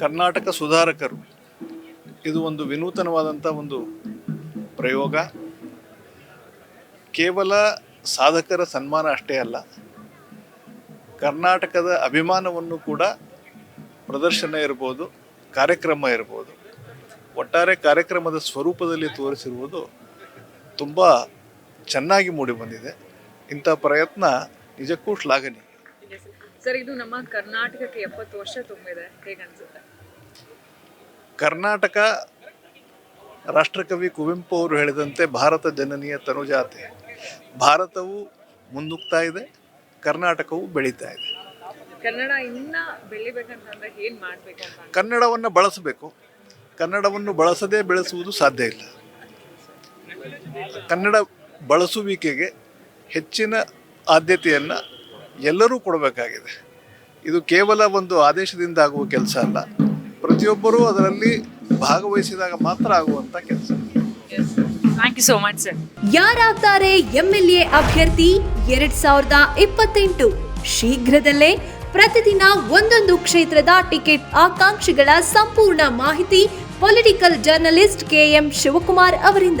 ಕರ್ನಾಟಕ ಸುಧಾರಕರು. ಇದು ಒಂದು ವಿನೂತನವಾದಂಥ ಒಂದು ಪ್ರಯೋಗ. ಕೇವಲ ಸಾಧಕರ ಸನ್ಮಾನ ಅಷ್ಟೇ ಅಲ್ಲ, ಕರ್ನಾಟಕದ ಅಭಿಮಾನವನ್ನು ಕೂಡ ಪ್ರದರ್ಶನ ಇರ್ಬೋದು, ಕಾರ್ಯಕ್ರಮ ಇರ್ಬೋದು, ಒಟ್ಟಾರೆ ಕಾರ್ಯಕ್ರಮದ ಸ್ವರೂಪದಲ್ಲಿ ತೋರಿಸಿರುವುದು ತುಂಬ ಚೆನ್ನಾಗಿ ಮೂಡಿಬಂದಿದೆ ಇಂಥ ಪ್ರಯತ್ನ ನಿಜಕ್ಕೂ ಶ್ಲಾಘನೀಯ. ಸರ್ ಇದು ನಮ್ಮ ಕರ್ನಾಟಕಕ್ಕೆ ಎಪ್ಪತ್ತು ವರ್ಷ ತುಂಬಿದೆ. ಹೇಗನ್ಸುತ್ತೆ ಕರ್ನಾಟಕ ರಾಷ್ಟ್ರಕವಿ ಕುವೆಂಪು ಅವರು ಹೇಳಿದಂತೆ ಭಾರತ ಜನನೀಯ ತನುಜಾತೆ. ಭಾರತವು ಮುನ್ನುಗ್ತಾ ಇದೆ ಕರ್ನಾಟಕವು ಬೆಳೀತಾ ಇದೆ. ಕನ್ನಡ ಇನ್ನ ಬೆಳಿಬೇಕಂತಂದ್ರೆ ಏನ್ ಮಾಡ್ಬೇಕು ಕನ್ನಡವನ್ನು ಬಳಸಬೇಕು. ಕನ್ನಡವನ್ನು ಬಳಸದೇ ಬೆಳೆಸುವುದು ಸಾಧ್ಯ ಇಲ್ಲ. ಕನ್ನಡ ಬಳಸುವಿಕೆಗೆ ಹೆಚ್ಚಿನ ಆದ್ಯತೆಯನ್ನು ಎಲ್ಲರೂ ಕೊಡಬೇಕಾಗಿದೆ. ಇದು ಕೇವಲ ಒಂದು ಆದೇಶದಿಂದ ಆಗುವ ಕೆಲಸ ಅಲ್ಲ. ಪ್ರತಿಯೊಬ್ಬರೂ ಅದರಲ್ಲಿ ಭಾಗವಹಿಸಿದಾಗ ಮಾತ್ರ ಆಗುವಂತ ಕೆಲಸ. Thank you so much sir ಯಾರಾಗ್ತಾರೆ MLA ಅಭ್ಯರ್ಥಿ ಎರಡ್ ಸಾವಿರದ ಇಪ್ಪತ್ತೆಂಟು. ಶೀಘ್ರದಲ್ಲೇ ಪ್ರತಿದಿನ ಒಂದೊಂದು ಕ್ಷೇತ್ರದ ಟಿಕೆಟ್ ಆಕಾಂಕ್ಷಿಗಳ ಸಂಪೂರ್ಣ ಮಾಹಿತಿ ಪೊಲಿಟಿಕಲ್ ಜರ್ನಲಿಸ್ಟ್ ಕೆಎಂ ಶಿವಕುಮಾರ್ ಅವರಿಂದ.